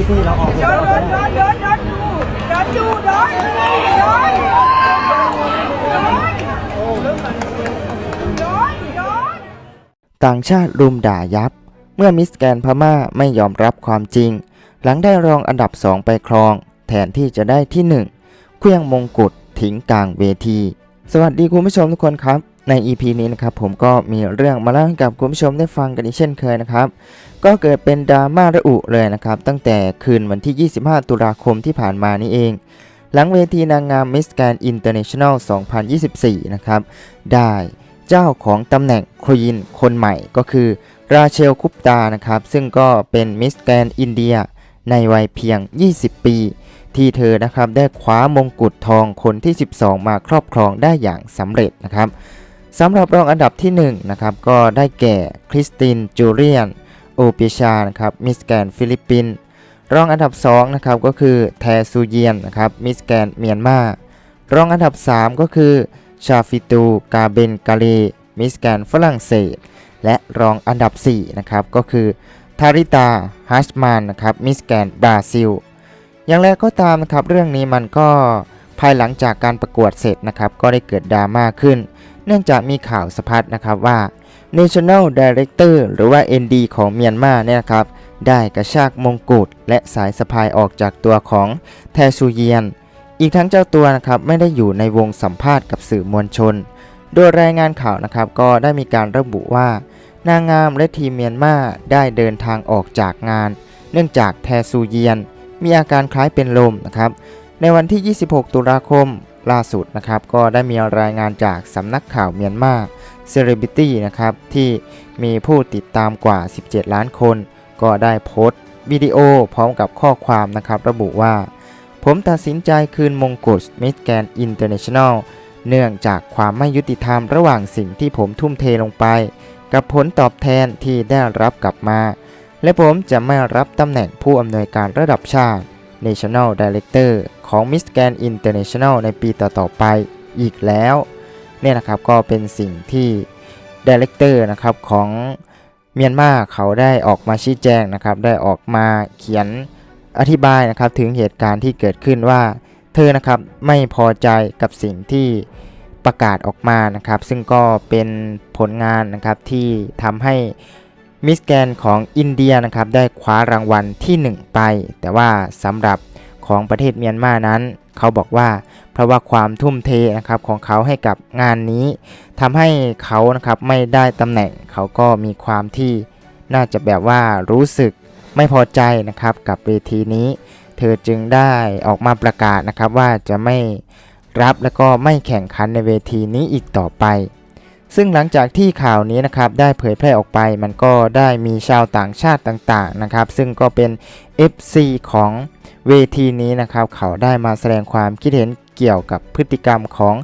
ี่พี่เราออกเดินเดินเดินเดินเดินดูเดินดูเดินเดินต่างชาติรุมด่ายับ เมื่อมิสแกนพม่าไม่ยอมรับความจริง หลังได้รองอันดับ2ไปครอง แทนที่จะได้ที่1เครื่องมงกุฎทิ้งกลางเวที สวัสดีคุณผู้ชมทุกคนครับ ใน EP นี้นะครับผมก็มีเรื่องมาเล่าให้กับคุณผู้ชมได้ฟังกันอีกเช่นเคยนะครับ ก็เกิดเป็นดราม่าระอุเลยนะครับ ตั้งแต่คืนวันที่ 25 ตุลาคมที่ผ่านมานี่เอง หลังเวทีนางงามมิสแกรนอินเตอร์เนชั่นแนล2024 นะครับ ได้เจ้าของตำแหน่งควีนคนใหม่ก็คือราเชลคุปตานะครับ ซึ่งก็เป็นมิสแกรนอินเดียในวัยเพียง 20 ปี ที่เธอนะครับได้คว้ามงกุฎทองคนที่ 12 มาครอบครองได้อย่างสำเร็จนะครับ สำหรับรองอันดับที่1นะครับก็ได้แก่คริสตินจูเลียนโอเปียชานะครับมิสแกนฟิลิปปินส์รองอันดับ2นะครับก็คือแทซูเยียนนะครับมิสแกนเมียนมารองอันดับ 3 ก็คือชาฟิตูกาเบนกาเลมิสแกนฝรั่งเศส และรองอันดับ4นะครับก็คือทาริตาฮัชมานนะครับมิสแกนบราซิล อย่างไรก็ตามนะครับเรื่องนี้มันก็ ภายหลังจากการประกวดเสร็จนะครับก็ได้เกิดดราม่าขึ้น เนื่องจากมีข่าวสะพัดนะครับว่า National Director หรือว่า ND ของเมียนมาเนี่ยนะครับได้กระชากมงกุฎและสายสะพายออกจากตัวของแทซูเยียน อีกทั้งเจ้าตัวนะครับไม่ได้อยู่ในวงสัมภาษณ์กับสื่อมวลชน โดยรายงานข่าวนะครับก็ได้มีการระบุว่า นางงามและทีมเมียนมาได้เดินทางออกจากงาน เนื่องจากแทซูเยียน มีอาการคล้ายเป็นลมนะครับ ในวันที่ 26 ตุลาคมล่าสุดนะครับก็ได้มีรายงานจากสำนักข่าวเมียนมาเซเลบิตี้นะครับที่มีผู้ติดตามกว่า 17 ล้านคน ก็ได้โพสต์วิดีโอพร้อมกับข้อความนะครับระบุว่า ผมตัดสินใจคืนมงกุฎมิสแกนอินเตอร์เนชั่นแนลเนื่องจากความไม่ยุติธรรมระหว่างสิ่งที่ผมทุ่มเทลงไป กับผลตอบแทนที่ได้รับกลับมา และผมจะไม่รับตำแหน่งผู้อำนวยการระดับชาติ National Director ของ Miss Grand International ในปีต่อๆไปอีกแล้ว เนี่ยนะครับก็เป็นสิ่งที่ Director นะครับของเมียนมาเขาได้ออกมาชี้แจงนะครับ ได้ออกมาเขียนอธิบายนะครับถึงเหตุการณ์ที่เกิดขึ้นว่า เธอนะครับไม่พอใจกับสิ่งที่ประกาศออกมานะครับ ซึ่งก็เป็นผลงานนะครับที่ทำให้ มิสแกนของอินเดียนะครับได้คว้ารางวัลที่ 1 ไป แต่ว่าสำหรับของประเทศเมียนมานั้น เขาบอกว่าเพราะว่าความทุ่มเทนะครับของเขาให้กับงานนี้ทำให้เขานะครับไม่ได้ตำแหน่งเขาก็มีความที่น่าจะแบบว่ารู้สึกไม่พอใจนะครับกับเวทีนี้ เธอจึงได้ออกมาประกาศนะครับว่าจะไม่รับและก็ไม่แข่งขันในเวทีนี้อีกต่อไป ซึ่งหลังจากที่ข่าวนี้นะครับได้เผยแพร่ออกไปมันก็ได้มีชาวต่างชาติต่างๆนะครับ ซึ่งก็เป็น FC ของเวทีนี้นะครับ เขาได้มาแสดงความคิดเห็นเกี่ยวกับพฤติกรรมของ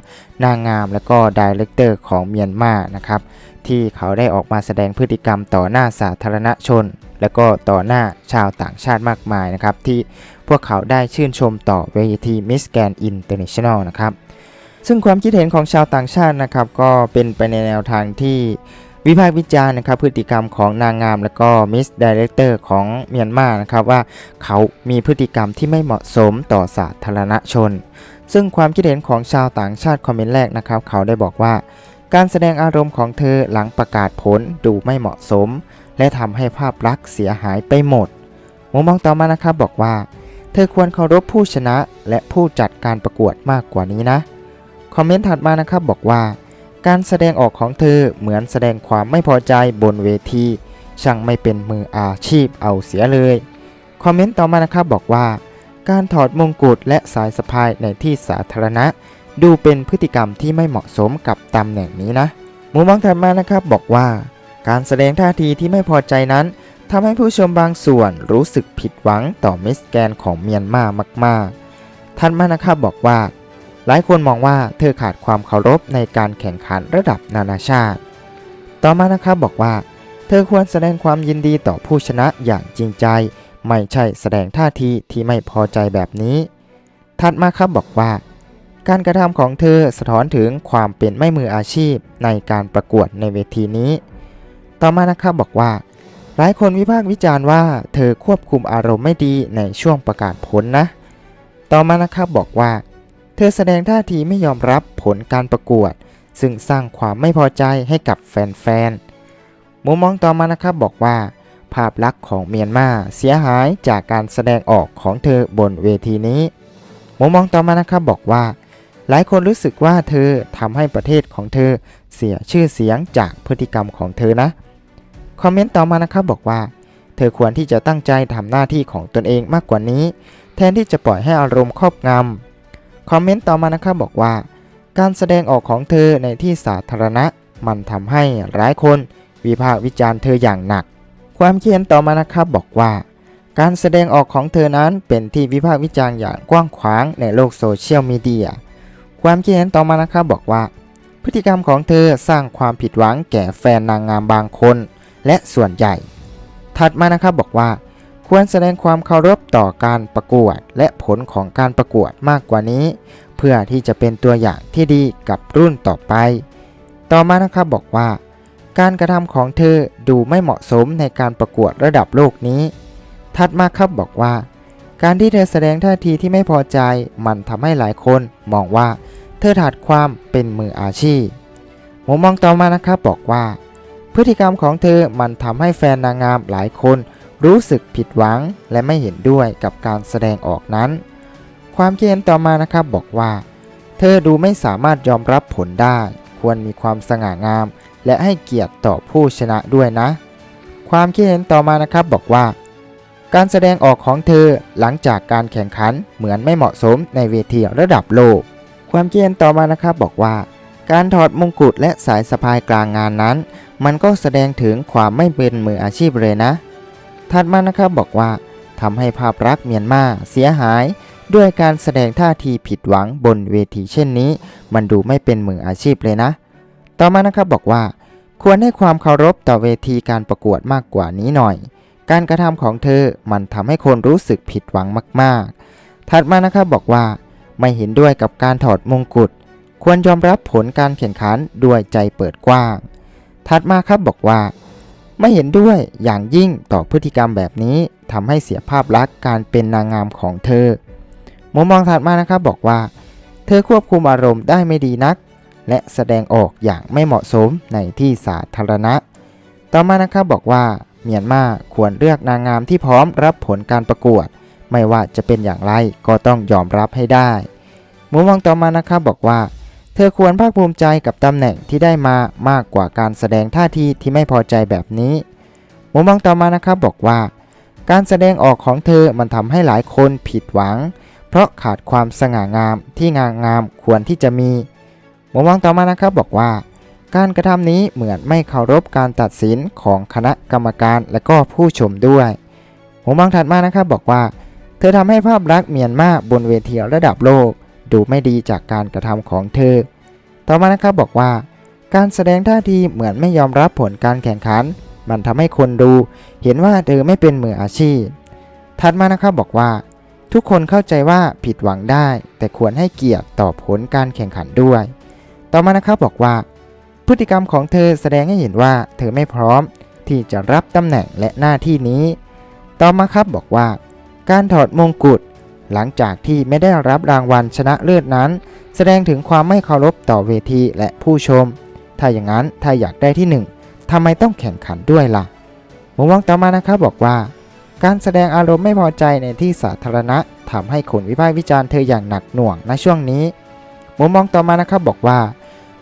นางงาม และก็ดีเลกเตอร์ของเมียนมานะครับ ที่เขาได้ออกมาแสดงพฤติกรรมต่อหน้าสาธารณชน และก็ต่อหน้าชาวต่างชาติมากมายนะครับ ที่พวกเขาได้ชื่นชมต่อเวที Miss Grand International นะครับ ซึ่งความคิดเห็นของชาวต่างชาตินะครับก็เป็นไปในแนวทางที่วิพากษ์วิจารณ์นะครับพฤติกรรมของนางงาม และก็มิสดีเลกเตอร์ของเมียนมานะครับว่าเขามีพฤติกรรมที่ไม่เหมาะสมต่อสาธารณชน ซึ่งความคิดเห็นของชาวต่างชาติคอมเมนต์แรกนะครับ เขาได้บอกว่า การแสดงอารมณ์ของเธอหลังประกาศผลดูไม่เหมาะสม และทำให้ภาพลักษณ์เสียหายไปหมดมุมมองต่อมานะครับบอกว่า เธอควรเคารพผู้ชนะและผู้จัดการประกวดมากกว่านี้นะ คอมเมนต์ถัดมานะครับบอกว่า การแสดงออกของเธอเหมือนแสดงความไม่พอใจบนเวทีช่างไม่เป็นมืออาชีพเอาเสียเลย คอมเมนต์ต่อมานะครับบอกว่า การถอดมงกุฎและสายสะพายในที่สาธารณะ ดูเป็นพฤติกรรมที่ไม่เหมาะสมกับตำแหน่งนี้นะมุมมองถัดมานะครับบอกว่า การแสดงท่าทีที่ไม่พอใจนั้นทำให้ผู้ชมบางส่วนรู้สึกผิดหวังต่อมิสแกนของเมียนมามาก ๆทันมานะครับบอกว่า หลายคนมองว่าเธอขาดความเคารพในการแข่งขันระดับนานาชาติ ต่อมานะครับบอกว่า เธอควรแสดงความยินดีต่อผู้ชนะอย่างจริงใจ ไม่ใช่แสดงท่าทีที่ไม่พอใจแบบนี้ ถัดมาครับบอกว่า การกระทำของเธอสะท้อนถึงความเป็นไม่มืออาชีพในการประกวดในเวทีนี้ ต่อมานะครับบอกว่า หลายคนวิพากษ์วิจารณ์ว่า เธอควบคุมอารมณ์ไม่ดีในช่วงประกาศผลนะ ต่อมานะครับบอกว่า เธอแสดงท่าทีไม่ยอมรับผลการประกวด ซึ่งสร้างความไม่พอใจให้กับแฟนๆ มุมมองต่อมานะครับบอกว่า ภาพลักษณ์ของเมียนมาเสียหายจากการแสดงออกของเธอบนเวทีนี้ มุมมองต่อมานะครับบอกว่า หลายคนรู้สึกว่าเธอทำให้ประเทศของเธอเสียชื่อเสียงจากพฤติกรรมของเธอนะ คอมเมนต์ต่อมานะครับบอกว่า เธอควรที่จะตั้งใจทำหน้าที่ของตนเองมากกว่านี้ แทนที่จะปล่อยให้อารมณ์ครอบงำ คอมเมนต์ต่อมานะครับบอกว่า การแสดงออกของเธอในที่สาธารณะ มันทำให้หลายคนวิพากษ์วิจารณ์เธออย่างหนัก ความคิดเห็นต่อมานะครับบอกว่า การแสดงออกของเธอนั้นเป็นที่วิพากษ์วิจารณ์อย่างกว้างขวางในโลกโซเชียลมีเดีย ความคิดเห็นต่อมานะครับบอกว่า พฤติกรรมของเธอสร้างความผิดหวังแก่แฟนนางงามบางคน และส่วนใหญ่ ถัดมานะครับบอกว่า ควรแสดงความเคารพต่อการประกวด และผลของการประกวดมากกว่านี้ เพื่อที่จะเป็นตัวอย่างที่ดีกับรุ่นต่อไป ต่อมานะครับบอกว่า การกระทำของเธอดูไม่เหมาะสมในการประกวดระดับโลกนี้ ถัดมาครับบอกว่า การที่เธอแสดงท่าทีที่ไม่พอใจ มันทำให้หลายคนมองว่า เธอขาดความเป็นมืออาชีพมุมมองต่อมานะครับบอกว่า พฤติกรรมของเธอมันทำให้แฟนนางงามหลายคน รู้สึกผิดหวังและไม่เห็นด้วยกับการแสดงออกนั้น ความคิดเห็นต่อมานะครับบอกว่า เธอดูไม่สามารถยอมรับผลได้ ควรมีความสง่างาม และให้เกียรติต่อผู้ชนะด้วยนะ ความคิดเห็นต่อมานะครับบอกว่า การแสดงออกของเธอหลังจากการแข่งขันเหมือนไม่เหมาะสมในเวทีระดับโลก ความคิดเห็นต่อมานะครับบอกว่า การถอดมงกุฎและสายสะพายกลางงานนั้น มันก็แสดงถึงความไม่เป็นมืออาชีพเลยนะ ถัดมานะครับบอกว่าทำให้ภาพลักษณ์เมียนมาเสียหาย ด้วยการแสดงท่าทีผิดหวังบนเวทีเช่นนี้ มันดูไม่เป็นมืออาชีพเลยนะ ต่อมานะครับบอกว่า ควรให้ความเคารพต่อเวทีการประกวดมากกว่านี้หน่อย การกระทำของเธอมันทำให้คนรู้สึกผิดหวังมาก ๆ ถัดมานะครับบอกว่า ไม่เห็นด้วยกับการถอดมงกุฎควรยอมรับผลการแข่งขันด้วยใจเปิดกว้าง ถัดมาครับบอกว่า ไม่เห็นด้วยอย่างยิ่งต่อพฤติกรรมแบบนี้ทำให้เสียภาพลักษณ์การเป็นนางงามของเธอมุมมองถัดมานะครับบอกว่า เธอควบคุมอารมณ์ได้ไม่ดีนัก และแสดงออกอย่างไม่เหมาะสมในที่สาธารณะ ต่อมานะครับบอกว่าเมียนมาควรเลือกนางงามที่พร้อมรับผลการประกวด ไม่ว่าจะเป็นอย่างไรก็ต้องยอมรับให้ได้มุมมองต่อมานะครับบอกว่า เธอควรภาคภูมิใจกับตำแหน่งที่ได้มามากกว่าการแสดงท่าทีที่ไม่พอใจแบบนี้มุมมองต่อมานะครับบอกว่า การแสดงออกของเธอมันทำให้หลายคนผิดหวัง เพราะขาดความสง่างามที่งางามควรที่จะมีมุมมองต่อมานะครับบอกว่า การกระทำนี้เหมือนไม่เคารพการตัดสินของคณะกรรมการและก็ผู้ชมด้วยมุมมองถัดมานะครับบอกว่า เธอทำให้ภาพลักษณ์เมียนมาบนเวทีระดับโลก ดูไม่ดีจากการกระทำของเธอ ต่อมานะครับบอกว่า การแสดงท่าทีเหมือนไม่ยอมรับผลการแข่งขัน มันทำให้คนดูเห็นว่าเธอไม่เป็นมืออาชีพ ถัดมานะครับบอกว่า ทุกคนเข้าใจว่าผิดหวังได้ แต่ควรให้เกียรติต่อผลการแข่งขันด้วย ต่อมานะครับบอกว่า พฤติกรรมของเธอแสดงให้เห็นว่าเธอไม่พร้อมที่จะรับตำแหน่งและหน้าที่นี้ ต่อมาครับบอกว่า การถอดมงกุฎ หลังจากที่ไม่ได้รับรางวัลชนะเลิศนั้น แสดงถึงความไม่เคารพต่อเวทีและผู้ชม ถ้าอย่างนั้นถ้าอยากได้ที่หนึ่งทำไมต้องแข่งขันด้วยล่ะมุมมองต่อมานะครับบอกว่า การแสดงอารมณ์ไม่พอใจในที่สาธารณะทำให้คนวิพากษ์วิจารณ์เธออย่างหนักหน่วงณช่วงนี้มุมมองต่อมานะครับบอกว่า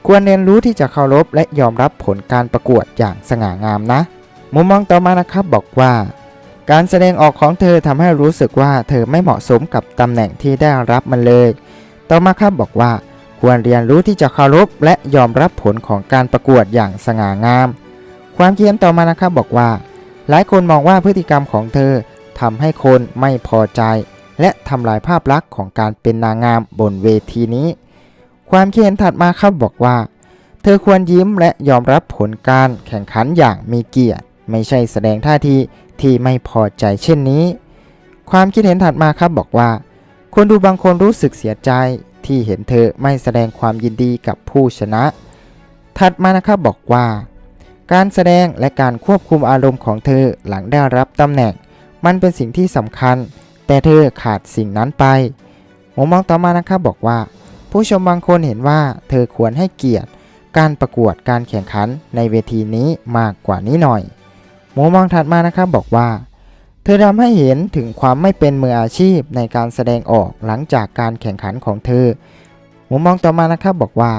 ควรเรียนรู้ที่จะเคารพและยอมรับผลการประกวดอย่างสง่างามนะ มุมมองต่อมานะครับบอกว่า การแสดงออกของเธอทำให้รู้สึกว่าเธอไม่เหมาะสมกับตำแหน่งที่ได้รับมันเลย ต่อมาครับบอกว่า ควรเรียนรู้ที่จะเคารพและยอมรับผลของการประกวดอย่างสง่างาม ความคิดเห็นต่อมานะครับบอกว่า หลายคนมองว่าพฤติกรรมของเธอทำให้คนไม่พอใจ และทำลายภาพลักษณ์ของการเป็นนางงามบนเวทีนี้ ความคิดเห็นถัดมาครับบอกว่า เธอควรยิ้มและยอมรับผลการแข่งขันอย่างมีเกียรติ ไม่ใช่แสดงท่าทีที่ไม่พอใจเช่นนี้ ความคิดเห็นถัดมาครับบอกว่า คนดูบางคนรู้สึกเสียใจที่เห็นเธอไม่แสดงความยินดีกับผู้ชนะ ถัดมานะครับบอกว่า การแสดงและการควบคุมอารมณ์ของเธอหลังได้รับตำแหน่ง มันเป็นสิ่งที่สำคัญ แต่เธอขาดสิ่งนั้นไปมุมมองต่อมานะครับบอกว่า ผู้ชมบางคนเห็นว่าเธอควรให้เกียรติ การประกวดการแข่งขันในเวทีนี้มากกว่านี้หน่อย มุมมองถัดมานะครับบอกว่า เธอทำให้เห็นถึงความไม่เป็นมืออาชีพในการแสดงออกหลังจากการแข่งขันของเธอ มุมมองต่อมานะครับบอกว่า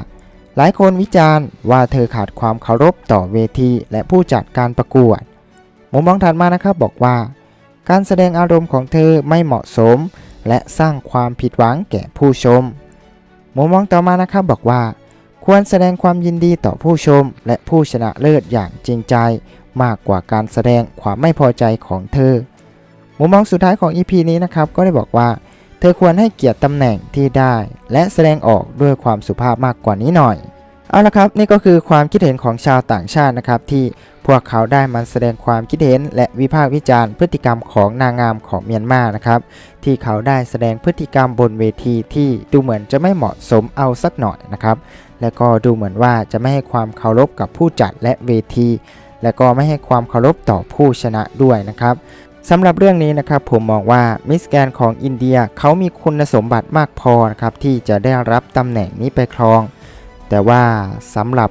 หลายคนวิจารณ์ว่าเธอขาดความเคารพต่อเวทีและผู้จัดการประกวด มุมมองถัดมานะครับบอกว่า การแสดงอารมณ์ของเธอไม่เหมาะสม และสร้างความผิดหวังแก่ผู้ชม มุมมองต่อมานะครับบอกว่าควรแสดงความยินดีต่อผู้ชมและผู้ชนะเลิศอย่างจริงใจ มากกว่าการแสดงความไม่พอใจของเธอ มุมมองสุดท้ายของ EP นี้นะครับก็ได้บอกว่า เธอควรให้เกียรติตำแหน่งที่ได้ และแสดงออกด้วยความสุภาพมากกว่านี้หน่อย เอาละครับนี่ก็คือความคิดเห็นของชาวต่างชาตินะครับที่พวกเขาได้มาแสดงความคิดเห็น และวิพากษ์วิจารณ์พฤติกรรมของนางงามของเมียนมานะครับที่เขาได้แสดงพฤติกรรมบนเวทีที่ดูเหมือนจะไม่เหมาะสมเอาสักหน่อยนะครับและก็ดูเหมือนว่าจะไม่ให้ความเคารพกับผู้จัดและเวที และก็ไม่ให้ความเคารพต่อผู้ชนะด้วยนะครับสำหรับเรื่องนี้นะครับผมมองว่ามิสแกนของอินเดียเขามีคุณสมบัติมากพอนะครับที่จะได้รับตำแหน่งนี้ไปครอง แต่ว่าสำหรับ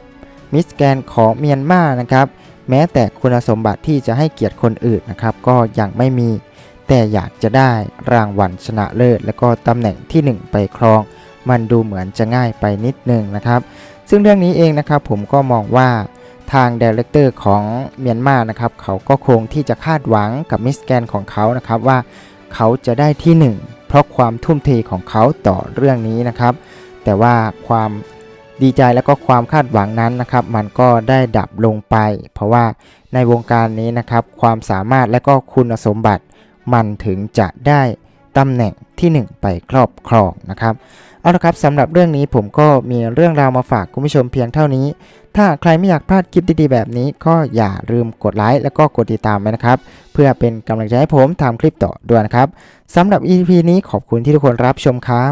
มิสแกนของเมียนมานะครับแม้แต่คุณสมบัติที่จะให้เกียรติคนอื่นนะครับก็ยังไม่มี แต่อยากจะได้รางวัลชนะเลิศ และก็ตำแหน่งที่ 1 ไปครอง มันดูเหมือนจะง่ายไปนิดนึงนะครับ ซึ่งเรื่องนี้เองนะครับผมก็มองว่า ทางดีเลกเตอร์ของเมียนมานะครับเขาก็คงที่จะคาดหวังกับมิสแกนของเขานะครับว่าเขาจะได้ที่ 1 เพราะความทุ่มเทของเขาต่อเรื่องนี้นะครับ แต่ว่าความดีใจและก็ความคาดหวังนั้นนะครับ มันก็ได้ดับลงไป เพราะว่าในวงการนี้นะครับ ความสามารถและก็คุณสมบัติ มันถึงจะได้ตำแหน่งที่ 1 ไปครอบครองนะครับ เอาละครับสำหรับเรื่องนี้ผมก็มีเรื่องราวมาฝากคุณผู้ชมเพียงเท่านี้ ถ้าใครไม่อยากพลาดคลิปดีๆแบบนี้ ก็อย่าลืมกดไลค์แล้วก็กดติดตามไว้นะครับ เพื่อเป็นกำลังใจให้ผมทำคลิปต่อด้วยนะครับสำหรับ EP นี้ขอบคุณที่ทุกคนรับชมครับ